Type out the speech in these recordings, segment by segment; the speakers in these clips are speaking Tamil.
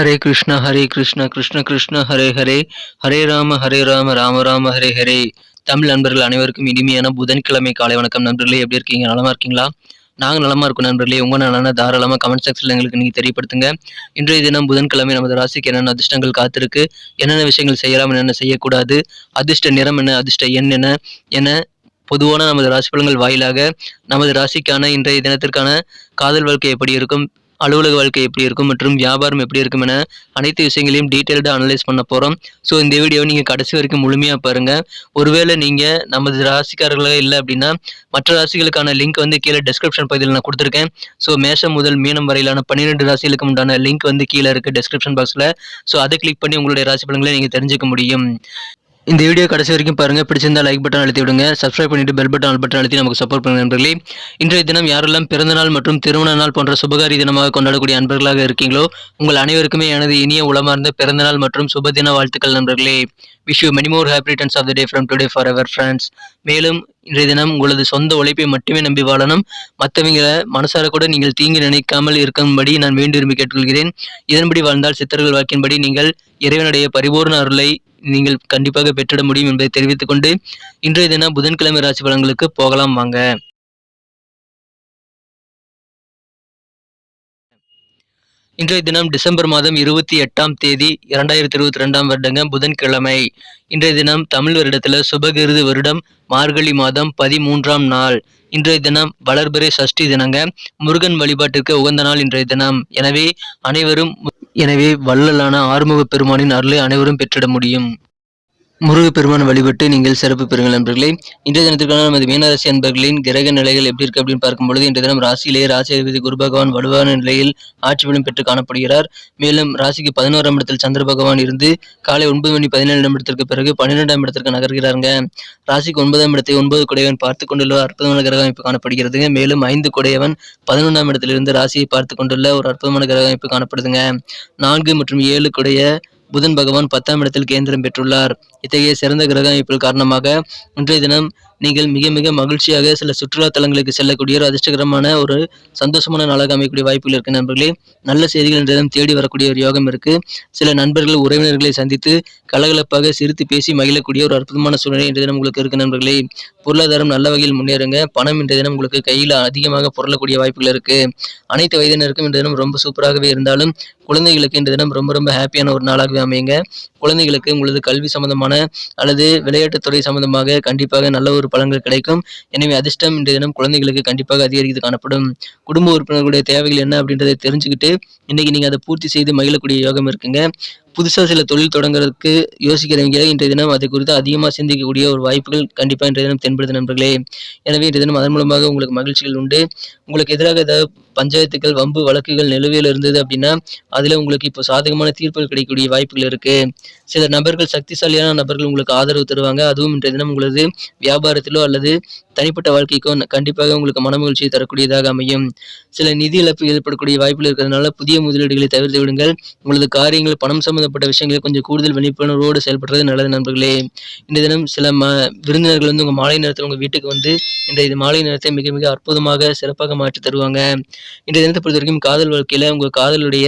ஹரே கிருஷ்ணா ஹரே கிருஷ்ணா கிருஷ்ண கிருஷ்ண ஹரே ஹரே. ஹரே ராம ஹரே ராம ராம ராம ஹரே ஹரே. தமிழ் நண்பர்கள் அனைவருக்கும் இனிமையான புதன்கிழமை காலை வணக்கம். நண்பர்களே எப்படி இருக்கீங்க? நலமா இருக்கீங்களா? நாங்கள் நலமா இருக்கோம் நண்பர்களே. உங்க நலன தாராளமாக கமெண்ட் செக்ஷனில் எங்களுக்கு நீங்கள் தெரியப்படுத்துங்க. இன்றைய தினம் புதன்கிழமை நமது ராசிக்கு என்னென்ன அதிர்ஷ்டங்கள் காத்திருக்கு? என்னென்ன விஷயங்கள் செய்யலாம் என்னென்ன செய்யக்கூடாது? அதிர்ஷ்ட நிறம் என்ன அதிர்ஷ்ட எண் என்ன? என பொதுவான நமது ராசி பலன்கள் வாயிலாக நமது ராசிக்கான இன்றைய தினத்திற்கான காதல் வாழ்க்கை எப்படி இருக்கும்? அலுவலக வாழ்க்கை எப்படி இருக்கும் மற்றும் வியாபாரம் எப்படி இருக்கும் என அனைத்து விஷயங்களையும் டீட்டெயில்டாக அனலைஸ் பண்ண போகிறோம் ஸோ இந்த வீடியோவை நீங்கள் கடைசி வரைக்கும் முழுமையாக பாருங்கள் ஒருவேளை நீங்கள் நமது ராசிக்காரர்களாக இல்லை அப்படின்னா மற்ற ராசிகளுக்கான லிங்க் வந்து கீழே டெஸ்கிரிப்ஷன் பகுதியில் நான் கொடுத்துருக்கேன். ஸோ மேஷம் முதல் மீனம் வரையிலான பன்னிரெண்டு ராசிகளுக்கு உண்டான லிங்க் வந்து கீழே இருக்குது டெஸ்கிரிப்ஷன் பாக்ஸில் ஸோ அதை கிளிக் பண்ணி உங்களுடைய ராசி பலன்களை நீங்கள் தெரிஞ்சுக்க முடியும். இந்த வீடியோ கடைசி வரைக்கும் பாருங்க. பிடிச்சிருந்தா லைக் பட்டன் அழுத்தி விடுங்க. சப்ஸ்கிரைப் பண்ணிட்டு பெல் பட்டன் ஆல் பட்டன் அழுத்தி நமக்கு சப்போர்ட் பண்ணுங்க நண்பர்களே. இன்றைய தினம் யாரெல்லாம் பிறந்தநாள் மற்றும் திருமண நாள் போன்ற சுபகாரி தினமாக கொண்டாடக்கூடிய அன்பர்களாக இருக்கீங்களோ உங்கள் அனைவருக்குமே எனது இனிய உளமார்ந்த பிறந்தநாள் மற்றும் சுப தின வாழ்த்துக்கள் நண்பர்களே. Wish you many more happy returns of the day from today forever friends மேலும் இன்றைய தினம் உங்களது சொந்த உழைப்பை மட்டுமே நம்பி வாழணும். மற்றவங்களை மனசார கூட நீங்கள் தீங்கு நினைக்காமல் இருக்கும்படி நான் மீண்டும் விரும்பி கேட்டுக்கொள்கிறேன். இதன்படி வாழ்ந்தால் சித்தர்கள் வாக்கின்படி நீங்கள் இறைவனுடைய பரிபூர்ண அருளை நீங்கள் கண்டிப்பாக பெற்றிட முடியும் என்பதை தெரிவித்துக்கொண்டு இன்றைய தினம் புதன்கிழமை ராசி பலன்களுக்கு போகலாம் வாங்க. இன்றைய தினம் டிசம்பர் மாதம் இருபத்தி எட்டாம் தேதி இரண்டாயிரத்தி இருபத்தி ரெண்டாம் வருடங்க புதன்கிழமை. இன்றைய தினம் தமிழ் வருடத்தில் சுபகிருது வருடம் மார்கழி மாதம் பதிமூன்றாம் நாள். இன்றைய தினம் வளர்பிறை சஷ்டி தினங்க முருகன் வழிபாட்டிற்கு உகந்த நாள் இன்றைய தினம். எனவே அனைவரும் எனவே வள்ளலான ஆறுமுக பெருமானின் அருளை அனைவரும் பெற்றிட முடியும். முருகப்பெருமான் வழிபட்டு நீங்கள் சிறப்பு பெறுங்கள் நண்பர்களே. இன்றைய தினத்திற்கான நமது மீனராசி அன்பர்களின் கிரக நிலைகள் எப்படி இருக்கு அப்படின்னு பார்க்கும்பொழுது இன்றைய தினம் ராசியிலேயே ராசி அதிபதி குரு பகவான் வலுவான நிலையில் ஆட்சி பலம் பெற்று காணப்படுகிறார். மேலும் ராசிக்கு பதினோராம் இடத்தில் சந்திர பகவான் இருந்து காலை ஒன்பது மணி பதினேழு நிமிடத்திற்கு பிறகு பன்னிரெண்டாம் இடத்திற்கு நகர்கிறாருங்க. ராசிக்கு ஒன்பதாம் இடத்தை ஒன்பது குடையவன் பார்த்து கொண்டுள்ள அற்புதமான கிரக அமைப்பு காணப்படுகிறதுங்க. மேலும் ஐந்து குடையவன் பதினொன்றாம் இடத்திலிருந்து ராசியை பார்த்து கொண்டுள்ள ஒரு அற்புதமான கிரக அமைப்பு காணப்படுதுங்க. நான்கு மற்றும் ஏழு குடைய புதன் பகவான் பத்தாம் இடத்தில் கேந்திரம் பெற்றுள்ளார். இத்தகைய சிறந்த கிரக அமைப்பில் காரணமாக இன்றைய தினம் நீங்கள் மிக மிக மகிழ்ச்சியாக சில சுற்றுலா தலங்களுக்கு செல்லக்கூடிய ஒரு அதிர்ஷ்டகரமான ஒரு சந்தோஷமான நாளாக அமைக்கக்கூடிய வாய்ப்புகள் இருக்கு நண்பர்களே. நல்ல செய்திகள் என்றதும் தேடி வரக்கூடிய ஒரு யோகம் இருக்கு. சில நண்பர்கள் உறவினர்களை சந்தித்து கலகலப்பாக சிரித்து பேசி மகிழக்கூடிய ஒரு அற்புதமான சூழ்நிலை இன்றைய தினம் உங்களுக்கு இருக்கு நண்பர்களே. பொருளாதாரம் நல்ல வகையில் முன்னேறுங்க. பணம் இன்றைய தினம் உங்களுக்கு கையில் அதிகமாக பொருளக்கூடிய வாய்ப்புகள் இருக்கு. அனைத்து வயதினருக்கும் இன்றைய தினம் ரொம்ப சூப்பராகவே இருந்தாலும் குழந்தைகளுக்கு இன்றைய தினம் ரொம்ப ரொம்ப ஹாப்பியான ஒரு நாளாகவே அமையுங்க. குழந்தைகளுக்கு உங்களது கல்வி சம்பந்தமான அல்லது விளையாட்டுத்துறை சம்பந்தமாக கண்டிப்பாக நல்ல ஒரு பலன்கள் கிடைக்கும். எனவே அதிர்ஷ்டம் இன்றைய தினம் குழந்தைகளுக்கு கண்டிப்பாக அதிகரித்து காணப்படும். குடும்ப உறுப்பினர்களுடைய தேவைகள் என்ன அப்படின்றத தெரிஞ்சுக்கிட்டு இன்னைக்கு நீங்க அதை பூர்த்தி செய்து மகிழக்கூடிய யோகம் இருக்குங்க. புதுசாக சில தொழில் தொடங்குறதுக்கு யோசிக்கிறவங்க இன்றைய தினம் அதை குறித்து அதிகமாக சிந்திக்கக்கூடிய ஒரு வாய்ப்புகள் கண்டிப்பாக இன்றைய தினம் தென்படுது நண்பர்களே. எனவே இன்றைய தினம் அதன் மூலமாக உங்களுக்கு மகிழ்ச்சிகள் உண்டு. உங்களுக்கு எதிராக ஏதாவது பஞ்சாயத்துகள் வம்பு வழக்குகள் நிலுவையில் இருந்தது அப்படின்னா அதில் உங்களுக்கு இப்போ சாதகமான தீர்ப்புகள் கிடைக்கக்கூடிய வாய்ப்புகள் இருக்கு. சில நபர்கள் சக்திசாலியான நபர்கள் உங்களுக்கு ஆதரவு தருவாங்க. அதுவும் இன்றைய தினம் உங்களது வியாபாரத்திலோ அல்லது தனிப்பட்ட வாழ்க்கைக்கும் கண்டிப்பாக உங்களுக்கு மனமகிழ்ச்சியை தரக்கூடியதாக அமையும். சில நிதி இழப்பு ஏற்படக்கூடிய வாய்ப்புகள் இருக்கிறதுனால புதிய முதலீடுகளை தவிர்த்து விடுங்கள். உங்களது காரியங்கள் பணம் சம்பந்தப்பட்ட விஷயங்களை கொஞ்சம் கூடுதல் விழிப்புணர்வோடு செயல்படுறது நல்லது நண்பர்களே. இந்த தினம் சில ம விருந்தினர்கள் வந்து உங்கள் மாலை நேரத்தில் உங்கள் வீட்டுக்கு வந்து இன்றைய மாலை நேரத்தை மிக மிக அற்புதமாக சிறப்பாக மாற்றி தருவாங்க. இன்றைய தினத்தை பொறுத்த வரைக்கும் காதல் வாழ்க்கையில் உங்கள் காதலுடைய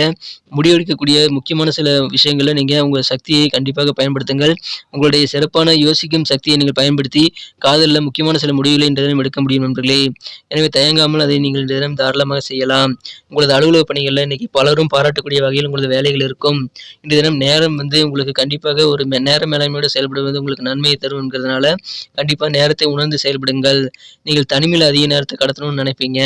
முடிவெடுக்கக்கூடிய முக்கியமான சில விஷயங்களை நீங்கள் உங்கள் சக்தியை கண்டிப்பாக பயன்படுத்துங்கள். உங்களுடைய சிறப்பான யோசிக்கும் சக்தியை நீங்கள் பயன்படுத்தி காதலில் முக்கியமான சில முடிவுகளை இன்றைய தினம் எடுக்க முடியும் நண்பர்களே. எனவே தயங்காமல் அதை நீங்கள் இன்றைய தினம் தாராளமாக செய்யலாம். உங்களது அலுவலக பணிகளில் இன்னைக்கு பலரும் பாராட்டக்கூடிய வகையில் உங்களது வேலைகள் இருக்கும். இன்றைய தினம் நேரம் வந்து உங்களுக்கு கண்டிப்பாக ஒரு நேர மேலாண்மையோடு செயல்படுவது உங்களுக்கு நன்மையை தரும் என்கிறதுனால கண்டிப்பாக நேரத்தை உணர்ந்து செயல்படுங்கள். நீங்கள் தனிமையில் அதிக நேரத்தை கடத்தணும்னு நினைப்பீங்க.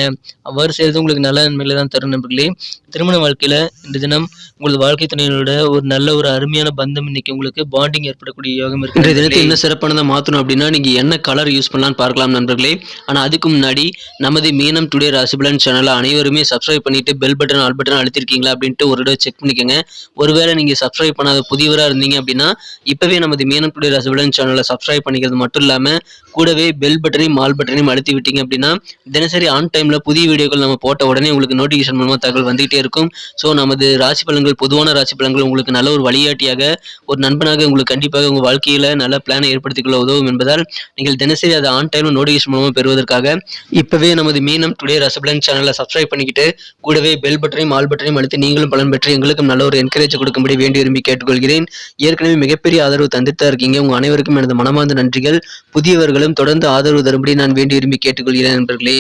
அவ்வாறு செய்வது உங்களுக்கு நல்ல நன்மைகளை தான் தரும் நண்பர்களே. திருமண வாழ்க்கையில் இன்றைய தினம் உங்களது வாழ்க்கை துணையோட ஒரு நல்ல ஒரு அருமையான பந்தம் இன்னைக்கு உங்களுக்கு பாண்டிங் ஏற்படக்கூடிய யோகம் இருக்கு இன்றைய தினத்தை இன்னும் சிறப்பானதை மாற்றணும் அப்படின்னா நீங்க என்ன கலர் யூஸ் பண்ணலாம்னு பார்க்கலாம் நண்பர்களே. ஆனால் அதுக்கு முன்னாடி நமது மீனம் டுடே ராசிபலன் சேனலை அனைவருமே சப்ஸ்கிரைப் பண்ணிட்டு பெல் பட்டன் ஆல் பட்டன் அழுத்திருக்கீங்களா அப்படின்ட்டு ஒரு தடவை செக் பண்ணிக்கோங்க. ஒருவேளை நீங்க சப்ஸ்கிரைப் பண்ணாத புதியவராக இருந்தீங்க அப்படின்னா இப்பவே நமது மீனம் டுடே ராசிபலன் சேனலை சப்ஸ்கிரைப் பண்ணிக்கிறது மட்டும் இல்லாம கூடவே பெல் பட்டனையும் ஆல் பட்டனையும் அழுத்தி விட்டீங்க அப்படின்னா தினசரி ஆன் டைம்ல புதிய வீடியோக்கள் நம்ம போட்ட உடனே உங்களுக்கு நோட்டிஃபிகேஷன் மூலமாக தகவல் வந்துகிட்டே இருக்கும். ஸோ நமது ராசி பலன்கள் பொதுவான ராசி பலன்கள் உங்களுக்கு நல்ல ஒரு வழிகாட்டியாக ஒரு நண்பனாக உங்களுக்கு கண்டிப்பாக உங்க வாழ்க்கையில நல்ல பிளானை ஏற்படுத்திக் கொள்ள உதவும் என்பதால் நீங்கள் தினசரி அதை ஆன் டைம்ல நோட்டிஃபிகேஷன் மூலமாக பெறுவதற்காக இப்பவே நமது மீனம் டுடே ரசபலன் சேனலை சப்ஸ்கிரைப் பண்ணிக்கிட்டு கூடவே பெல் பட்டனையும் ஆல் பட்டனையும் அழுத்தி நீங்களும் பலன் பெற்று எங்களுக்கும் நல்ல ஒரு என்கரேஜ் கொடுக்கும்படி வேண்டி விரும்பி கேட்டுக்கொள்கிறேன். ஏற்கனவே மிகப்பெரிய ஆதரவு தந்துட்டு தான் இருக்கீங்க. உங்க அனைவருக்கும் எனது மனமார்ந்த நன்றிகள். புதியவர்களும் தொடர்ந்து ஆதரவு தரும்படி நான் வேண்டி விரும்பி கேட்டுக்கொள்கிறேன் நண்பர்களே.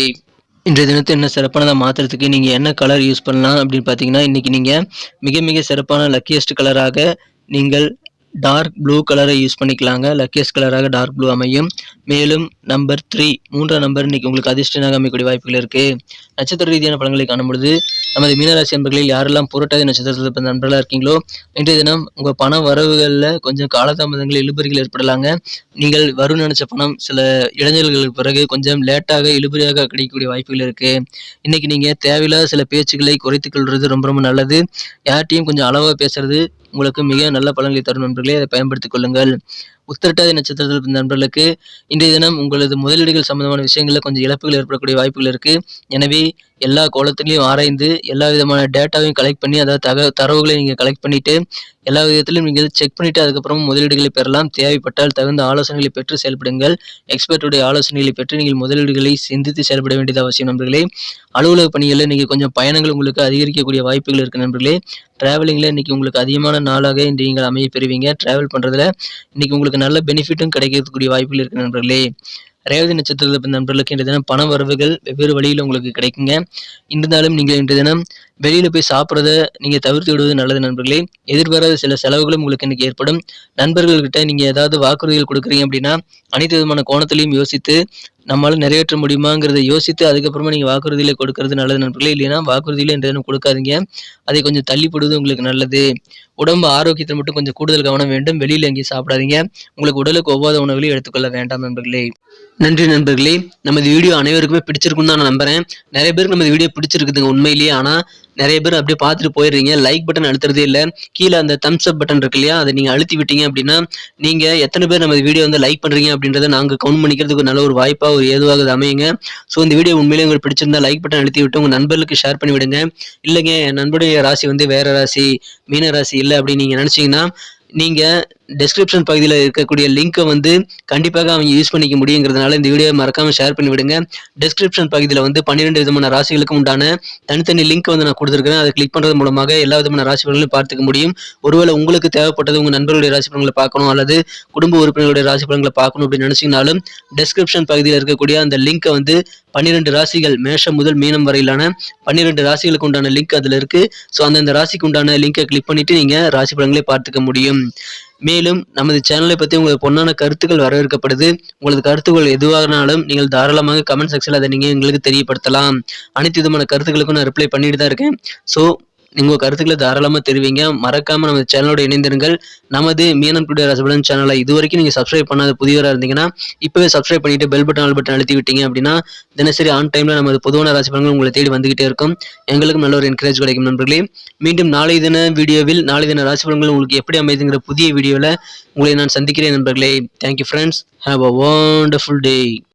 இன்றைய தினத்தை என்ன சிறப்பானதாக மாற்றுறதுக்கு நீங்கள் என்ன கலர் யூஸ் பண்ணலாம் அப்படின்னு பார்த்தீங்கன்னா இன்றைக்கி நீங்கள் மிக மிக சிறப்பான லக்கியஸ்ட் கலராக நீங்கள் டார்க் ப்ளூ கலரை யூஸ் பண்ணிக்கலாங்க. லக்கியஸ்ட் கலராக டார்க் ப்ளூ அமையும். மேலும் நம்பர் த்ரீ மூன்றாம் நம்பர் இன்னைக்கு உங்களுக்கு அதிர்ஷ்டனாக அமைக்கக்கூடிய வாய்ப்புகள் இருக்குது நட்சத்திர ரீதியான பலன்களை காணும்பொழுது நமது மீனராசி நண்பர்களில் யாரெல்லாம் புரட்டாதி நட்சத்திரத்தில் பிறந்த நண்பர்களாக இருக்கீங்களோ இன்றைய தினம் உங்கள் பண வரவுகளில் கொஞ்சம் காலதாமதங்கள் இழுபறிகள் ஏற்படலாங்க. நீங்கள் வரும் நினைச்ச பணம் சில இளைஞர்களுக்கு பிறகு கொஞ்சம் லேட்டாக இழுபறியாக கிடைக்கக்கூடிய வாய்ப்புகள் இருக்குது இன்றைக்கி நீங்கள் தேவையில்லாத சில பேச்சுக்களை குறைத்துக் கொள்வது ரொம்ப ரொம்ப நல்லது. யார்கிட்டையும் கொஞ்சம் அளவாக பேசுறது உங்களுக்கு மிக நல்ல பலன்களை தரும் நண்பர்களே. அதை பயன்படுத்திக் கொள்ளுங்கள். உத்திரட்டாதி நட்சத்திரத்தில் பிறந்த நண்பர்களுக்கு இன்றைய தினம் உங்களது முதலீடுகள் சம்பந்தமான விஷயங்களில் கொஞ்சம் இழப்புகள் ஏற்படக்கூடிய வாய்ப்புகள் இருக்குது எனவே எல்லா கோலத்திலையும் ஆராய்ந்து எல்லா விதமான டேட்டாவையும் கலெக்ட் பண்ணி அதாவது தக தரவுகளை நீங்கள் கலெக்ட் பண்ணிவிட்டு எல்லா விதத்திலும் நீங்கள் செக் பண்ணிவிட்டு அதுக்கப்புறம் முதலீடுகளை பெறலாம். தேவைப்பட்டால் தகுந்த ஆலோசனைகளை பெற்று செயல்படுங்கள். எக்ஸ்பர்ட்டுடைய ஆலோசனைகளை பெற்று நீங்கள் முதலீடுகளை சிந்தித்து செயல்பட வேண்டியது அவசியம் நண்பர்களே. அலுவலக பணிகளில் நீங்கள் கொஞ்சம் பயணங்கள் உங்களுக்கு அதிகரிக்கக்கூடிய வாய்ப்புகள் இருக்குது நண்பர்களே. டிராவலிங்கில் இன்றைக்கி உங்களுக்கு அதிகமான நாளாக இன்று நீங்கள் அமைய பெறுவீங்க. ட்ராவல் பண்ணுறதுல இன்றைக்கி உங்களுக்கு நல்ல பெனிஃபிட்டும் கிடைக்கக்கூடிய வாய்ப்புகள் இருக்குது நண்பர்களே. ரேவதி நட்சத்திரத்தில் பிறந்த நண்பர்களுக்கு இன்றைய தினம் பண வரவுகள் வெவ்வேறு வழியில் உங்களுக்கு கிடைக்குங்க. இருந்தாலும் நீங்கள் இன்றைய தினம் வெளியில் போய் சாப்பிட்றத நீங்கள் தவிர்த்து விடுவது நல்லது நண்பர்களே. எதிர்பாராத சில செலவுகளும் உங்களுக்கு இன்றைக்கி ஏற்படும். நண்பர்கள்கிட்ட நீங்கள் ஏதாவது வாக்குறுதிகள் கொடுக்குறீங்க அப்படின்னா அனைத்து விதமான கோணத்திலையும் யோசித்து நம்மளால் நிறைவேற்ற முடியுமாங்கிறத யோசித்து அதுக்கப்புறமா நீங்கள் வாக்குறுதியில கொடுக்கறது நல்லது நண்பர்களே. இல்லைன்னா வாக்குறுதியில என்ற கொடுக்காதீங்க. அதை கொஞ்சம் தள்ளிப்படுவது உங்களுக்கு நல்லது. உடம்பு ஆரோக்கியத்தை மட்டும் கொஞ்சம் கூடுதல் கவனம் வேண்டும். வெளியில் எங்கேயும் சாப்பிடாதீங்க. உங்களுக்கு உடலுக்கு ஒவ்வாத உணவுகளையும் எடுத்துக்கொள்ள வேண்டாம் நண்பர்களே. நன்றி நண்பர்களே. நமது வீடியோ அனைவருக்குமே பிடிச்சிருக்குன்னு தான் நான் நம்புறேன். நிறைய பேருக்கு நமது வீடியோ பிடிச்சிருக்குதுங்க உண்மையிலேயே. ஆனால் நிறைய பேர் அப்படியே பார்த்துட்டு போயிடுறீங்க. லைக் பட்டன் அழுத்துறதே இல்லை. கீழே அந்த தம்ஸ் அப் பட்டன் இருக்கு இல்லையா அதை நீங்கள் அழுத்தி விட்டீங்க அப்படின்னா நீங்கள் எத்தனை பேர் நம்ம வீடியோ வந்து லைக் பண்ணுறீங்க அப்படின்றத நாங்கள் கவுண்ட் பண்ணிக்கிறதுக்கு நல்ல ஒரு வாய்ப்பாக ஒரு ஏதுவாக அமையுங்க. ஸோ இந்த வீடியோ உண்மையிலே உங்களுக்கு பிடிச்சிருந்தா லைக் பட்டன் அழுத்தி விட்டு உங்கள் நண்பர்களுக்கு ஷேர் பண்ணி விடுங்க இல்லைங்க என் நண்பருடைய ராசி வந்து வேற ராசி மீன ராசி இல்லை அப்படின்னு நீங்கள் நினச்சிங்கன்னா நீங்கள் டிஸ்கிரிப்ஷன் பகுதியில் இருக்கக்கூடிய லிங்க்கை வந்து கண்டிப்பாக அவங்க யூஸ் பண்ணிக்க முடியுங்கிறதுனால இந்த வீடியோ மறக்காமல் ஷேர் பண்ணி விடுங்க டிஸ்கிரிப்ஷன் பகுதியில் வந்து பன்னிரெண்டு விதமான ராசிகளுக்கும் உண்டான தனித்தனி லிங்க் வந்து நான் கொடுத்துருக்கேன் அதை கிளிக் பண்ணுறது மூலமாக எல்லா விதமான ராசி பார்த்துக்க முடியும். ஒருவேளை உங்களுக்கு தேவைப்பட்டது உங்கள் நண்பர்களுடைய ராசி பலன்களை பார்க்கணும் அல்லது குடும்ப உறுப்பினர்களுடைய ராசி பலன்களை பார்க்கணும் அப்படின்னு நினச்சிங்கனாலும் டிஸ்கிரிப்ஷன் பகுதியில் இருக்கக்கூடிய அந்த லிங்க்கை வந்து பன்னிரெண்டு ராசிகள் மேஷம் முதல் மீனம் வரையிலான பன்னிரெண்டு ராசிகளுக்கு உண்டான லிங்க் அதில் இருக்குது ஸோ அந்தந்த ராசிக்கு உண்டான லிங்கை கிளிக் பண்ணிவிட்டு நீங்கள் ராசி பலன்களை பார்த்துக்க முடியும். மேலும் நமது சேனலை பற்றி உங்களது பொன்னான கருத்துக்கள் வரவேற்கப்படுது. உங்களது கருத்துக்கள் எதுவாகனாலும் நீங்கள் தாராளமாக கமெண்ட் செக்ஷனில் அதை நீங்கள் எங்களுக்கு தெரியப்படுத்தலாம். அனைத்து விதமான கருத்துக்களுக்கும் நான் ரிப்ளை பண்ணிட்டு தான் இருக்கேன். ஸோ உங்கள் கருத்துக்களை தாராளமாக தெரிவிங்க. மறக்காமல் நம்ம சேனலோட இணைந்திருங்கள். நமது மீனம் டுடே ரசபலன் சேனலை இது வரைக்கும் நீங்கள் சப்ஸ்கிரைப் பண்ணாத புதியவராக இருந்தீங்கன்னா இப்போவே சப்ஸ்கிரைப் பண்ணிட்டு பெல் பட்டன் ஆல் பட்டன் அழுத்தி விட்டீங்க அப்படின்னா தினசரி ஆன் டைமில் நமது பொதுவான ராசி பலன்கள் உங்களை தேடி வந்துகிட்டே இருக்கும். எங்களுக்கும் நல்ல ஒரு என்கரேஜ் கிடைக்கும் நண்பர்களே. மீண்டும் நாளை தின வீடியோவில் நாளை தின ராசி பலன்கள் உங்களுக்கு எப்படி அமைதுங்கிற புதிய வீடியோவில் உங்களை நான் சந்திக்கிறேன் நண்பர்களே. Thank you friends have a wonderful day